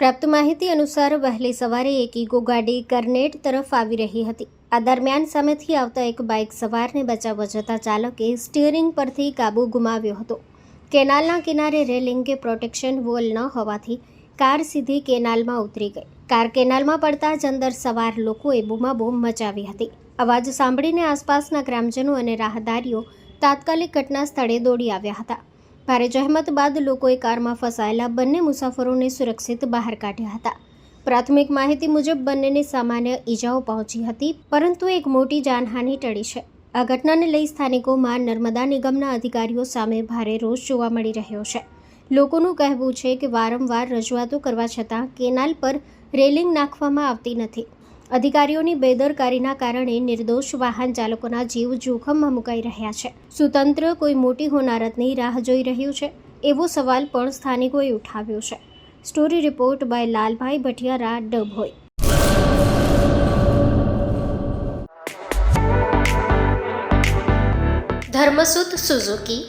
પ્રાપ્ત માહિતી અનુસાર વહેલી સવારે એક ઈગો ગાડી કરનેટ તરફ આવી રહી હતી. આ દરમિયાન સામેથી આવતા એક બાઇક સવારને બચાવવા જતા ચાલકે સ્ટીયરિંગ પરથી કાબુ ગુમાવ્યો હતો. કેનાલના કિનારે રેલિંગ કે પ્રોટેક્શન વોલ ન હોવાથી કાર સીધી કેનાલમાં ઉતરી ગઈ. કાર કેનાલમાં પડતા જ અંદર સવાર લોકોએ બૂમાબૂમ મચાવી હતી. અવાજ સાંભળીને આસપાસના ગ્રામજનો અને રાહદારીઓ તાત્કાલિક ઘટના સ્થળે દોડી આવ્યા હતા. ભારે જહેમત બાદ લોકોએ કારમાં ફસાયેલા બંને મુસાફરોને સુરક્ષિત બહાર કાઢ્યા હતા. પ્રાથમિક માહિતી મુજબ બંનેને સામાન્ય ઈજાઓ પહોંચી હતી, પરંતુ એક મોટી જાનહાનિ ટળી છે. આ ઘટનાને લઈ સ્થાનિકોમાં નર્મદા નિગમના અધિકારીઓ સામે ભારે રોષ જોવા મળી રહ્યો છે. લોકોનું કહેવું છે કે વારંવાર રજૂઆતો કરવા છતાં કેનાલ પર રેલિંગ નાખવામાં આવતી નથી. અધિકારીઓની બેદરકારીના કારણે નિર્દોષ વાહન ચાલકોના જીવ જોખમમાં મુકાઈ રહ્યા છે. સુતંત્ર કોઈ મોટી હોનારતની રાહ જોઈ રહ્યું છે? એવો સવાલ પણ સ્થાનિકોએ ઉઠાવ્યો છે. Story report by Lalbhai Bhatiyara, Dabhoi. Dharmasut Suzuki